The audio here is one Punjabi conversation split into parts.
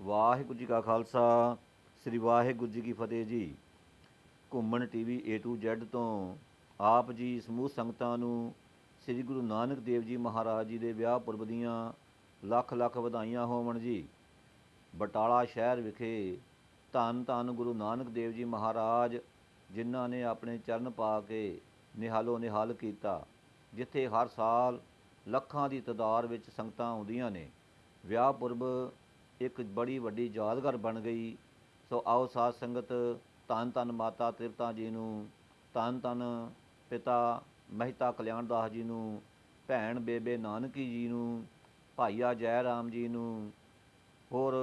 ਵਾਹਿਗੁਰੂ ਜੀ ਕਾ ਖਾਲਸਾ, ਸ੍ਰੀ ਵਾਹਿਗੁਰੂ ਜੀ ਕੀ ਫਤਿਹ ਜੀ। ਘੁੰਮਣ ਟੀਵੀ A to Z ਤੋਂ ਆਪ ਜੀ ਸਮੂਹ ਸੰਗਤਾਂ ਨੂੰ ਸ੍ਰੀ ਗੁਰੂ ਨਾਨਕ ਦੇਵ ਜੀ ਮਹਾਰਾਜ ਜੀ ਦੇ ਵਿਆਹ ਪੁਰਬ ਦੀਆਂ ਲੱਖ ਲੱਖ ਵਧਾਈਆਂ ਹੋਵਣ ਜੀ। ਬਟਾਲਾ ਸ਼ਹਿਰ ਵਿਖੇ ਧੰਨ ਧੰਨ ਗੁਰੂ ਨਾਨਕ ਦੇਵ ਜੀ ਮਹਾਰਾਜ, ਜਿਨ੍ਹਾਂ ਨੇ ਆਪਣੇ ਚਰਨ ਪਾ ਕੇ ਨਿਹਾਲੋ ਨਿਹਾਲ ਕੀਤਾ, ਜਿੱਥੇ ਹਰ ਸਾਲ ਲੱਖਾਂ ਦੀ ਤਾਦਾਦ ਵਿੱਚ ਸੰਗਤਾਂ ਆਉਂਦੀਆਂ ਨੇ। ਵਿਆਹ ਪੁਰਬ ਇੱਕ ਬੜੀ ਵੱਡੀ ਯਾਦਗਾਰ ਬਣ ਗਈ। ਸੋ ਆਓ ਸਾਧ ਸੰਗਤ ਧੰਨ ਧੰਨ ਮਾਤਾ ਤ੍ਰਿਪਤਾ ਜੀ ਨੂੰ, ਧੰਨ ਧੰਨ ਪਿਤਾ ਮਹਿਤਾ ਕਲਿਆਣ ਦਾਸ ਜੀ ਨੂੰ, ਭੈਣ ਬੇਬੇ ਨਾਨਕੀ ਜੀ ਨੂੰ, ਭਾਈਆ ਜੈ ਰਾਮ ਜੀ ਨੂੰ, ਹੋਰ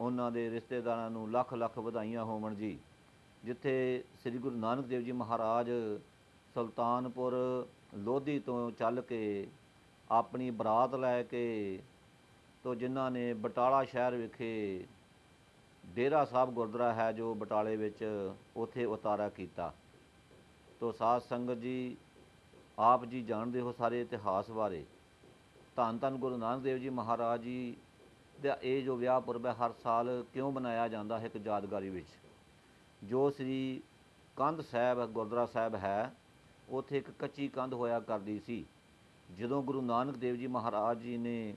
ਉਹਨਾਂ ਦੇ ਰਿਸ਼ਤੇਦਾਰਾਂ ਨੂੰ ਲੱਖ ਲੱਖ ਵਧਾਈਆਂ ਹੋਵਣ ਜੀ। ਜਿੱਥੇ ਸ੍ਰੀ ਗੁਰੂ ਨਾਨਕ ਦੇਵ ਜੀ ਮਹਾਰਾਜ ਸੁਲਤਾਨਪੁਰ ਲੋਧੀ ਤੋਂ ਚੱਲ ਕੇ ਆਪਣੀ ਬਰਾਤ ਲੈ ਕੇ ਤੋਂ ਜਿਨ੍ਹਾਂ ਨੇ ਬਟਾਲਾ ਸ਼ਹਿਰ ਵਿਖੇ ਡੇਰਾ ਸਾਹਿਬ ਗੁਰਦੁਆਰਾ ਹੈ ਜੋ ਬਟਾਲੇ ਵਿੱਚ ਉਥੇ ਉਤਾਰਾ ਕੀਤਾ। ਤੋਂ ਸਾਧ ਸੰਗਤ ਜੀ, ਆਪ ਜੀ ਜਾਣਦੇ ਹੋ ਸਾਰੇ ਇਤਿਹਾਸ ਬਾਰੇ। ਧੰਨ ਧੰਨ ਗੁਰੂ ਨਾਨਕ ਦੇਵ ਜੀ ਮਹਾਰਾਜ ਜੀ ਦਾ ਇਹ ਜੋ ਵਿਆਹ ਪੁਰਬ ਹੈ, ਹਰ ਸਾਲ ਕਿਉਂ ਮਨਾਇਆ ਜਾਂਦਾ ਹੈ ਇੱਕ ਯਾਦਗਾਰੀ ਵਿੱਚ? ਜੋ ਸ੍ਰੀ ਕੰਧ ਸਾਹਿਬ ਗੁਰਦੁਆਰਾ ਸਾਹਿਬ ਹੈ, ਉਥੇ ਇੱਕ ਕੱਚੀ ਕੰਧ ਹੋਇਆ ਕਰਦੀ ਸੀ। ਜਦੋਂ ਗੁਰੂ ਨਾਨਕ ਦੇਵ ਜੀ ਮਹਾਰਾਜ ਜੀ ਨੇ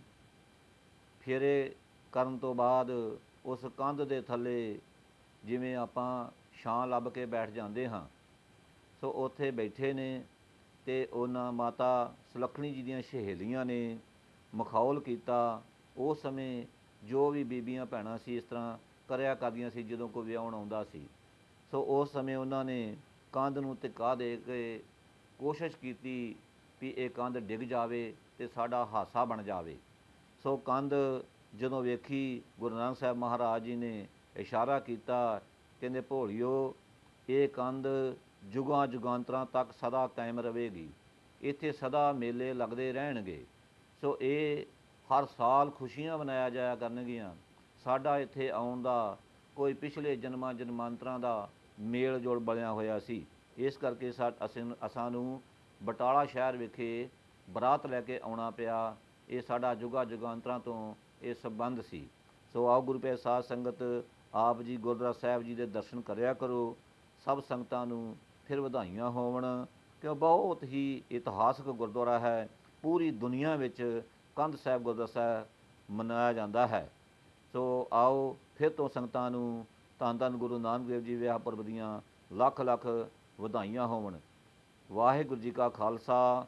ਫੇਰੇ ਕਰਨ ਤੋਂ ਬਾਅਦ ਉਸ ਕੰਧ ਦੇ ਥੱਲੇ ਜਿਵੇਂ ਆਪਾਂ ਛਾਂ ਲੱਭ ਕੇ ਬੈਠ ਜਾਂਦੇ ਹਾਂ, ਸੋ ਉੱਥੇ ਬੈਠੇ ਨੇ ਤੇ ਉਹਨਾਂ ਮਾਤਾ ਸੁਲੱਖਣੀ ਜੀ ਦੀਆਂ ਸਹੇਲੀਆਂ ਨੇ ਮਖੌਲ ਕੀਤਾ। ਉਸ ਸਮੇਂ ਜੋ ਵੀ ਬੀਬੀਆਂ ਭੈਣਾਂ ਸੀ ਇਸ ਤਰ੍ਹਾਂ ਕਰਿਆ ਕਰਦੀਆਂ ਸੀ ਜਦੋਂ ਕੋਈ ਵਿਆਹਣ ਆਉਂਦਾ ਸੀ। ਸੋ ਉਸ ਸਮੇਂ ਉਹਨਾਂ ਨੇ ਕੰਧ ਨੂੰ ਧਿਕਾ ਦੇ ਕੇ ਕੋਸ਼ਿਸ਼ ਕੀਤੀ ਵੀ ਇਹ ਕੰਧ ਡਿੱਗ ਜਾਵੇ ਤੇ ਸਾਡਾ ਹਾਸਾ ਬਣ ਜਾਵੇ। ਸੋ ਕੰਧ ਜਦੋਂ ਵੇਖੀ, ਗੁਰੂ ਨਾਨਕ ਸਾਹਿਬ ਮਹਾਰਾਜ ਜੀ ਨੇ ਇਸ਼ਾਰਾ ਕੀਤਾ, ਕਹਿੰਦੇ ਭੋਲਿਓ, ਇਹ ਕੰਧ ਜੁਗਾਂ ਜੁਗਾਂਤਰਾਂ ਤੱਕ ਸਦਾ ਕਾਇਮ ਰਹੇਗੀ। ਇੱਥੇ ਸਦਾ ਮੇਲੇ ਲੱਗਦੇ ਰਹਿਣਗੇ। ਸੋ ਇਹ ਹਰ ਸਾਲ ਖੁਸ਼ੀਆਂ ਮਨਾਇਆ ਜਾਇਆ ਕਰਨਗੀਆਂ। ਸਾਡਾ ਇੱਥੇ ਆਉਣ ਦਾ ਕੋਈ ਪਿਛਲੇ ਜਨਮਾਂ ਜਨਮਾਂਤਰਾਂ ਦਾ ਮੇਲ ਜੋਲ ਬਣਿਆ ਹੋਇਆ ਸੀ। ਇਸ ਕਰਕੇ ਸਾ, ਅਸੀਂ ਅਸਾਂ ਨੂੰ ਬਟਾਲਾ ਸ਼ਹਿਰ ਵਿਖੇ ਬਰਾਤ ਲੈ ਕੇ ਆਉਣਾ ਪਿਆ। ਇਹ ਸਾਡਾ ਜੁਗਾ ਜੁਗਾਂਤਰਾਂ ਤੋਂ ਇਹ ਸੰਬੰਧ ਸੀ। ਸੋ ਆਓ ਗੁਰੂ ਪਿਆਰੇ ਸਾਧ ਸੰਗਤ, ਆਪ ਜੀ ਗੁਰਦੁਆਰਾ ਸਾਹਿਬ ਜੀ ਦੇ ਦਰਸ਼ਨ ਕਰਿਆ ਕਰੋ। ਸਭ ਸੰਗਤਾਂ ਨੂੰ ਫਿਰ ਵਧਾਈਆਂ ਹੋਵਣ, ਕਿਉਂ ਬਹੁਤ ਹੀ ਇਤਿਹਾਸਕ ਗੁਰਦੁਆਰਾ ਹੈ। ਪੂਰੀ ਦੁਨੀਆ ਵਿੱਚ ਕੰਧ ਸਾਹਿਬ ਗੁਰਦੁਆਰਾ ਸਾਹਿਬ ਮਨਾਇਆ ਜਾਂਦਾ ਹੈ। ਸੋ ਆਓ ਫਿਰ ਤੋਂ ਸੰਗਤਾਂ ਨੂੰ ਧੰਨ ਧੰਨ ਗੁਰੂ ਨਾਨਕ ਦੇਵ ਜੀ ਵਿਆਹ ਪੁਰਬ ਦੀਆਂ ਲੱਖ ਲੱਖ ਵਧਾਈਆਂ ਹੋਵਣ। ਵਾਹਿਗੁਰੂ ਜੀ ਕਾ ਖਾਲਸਾ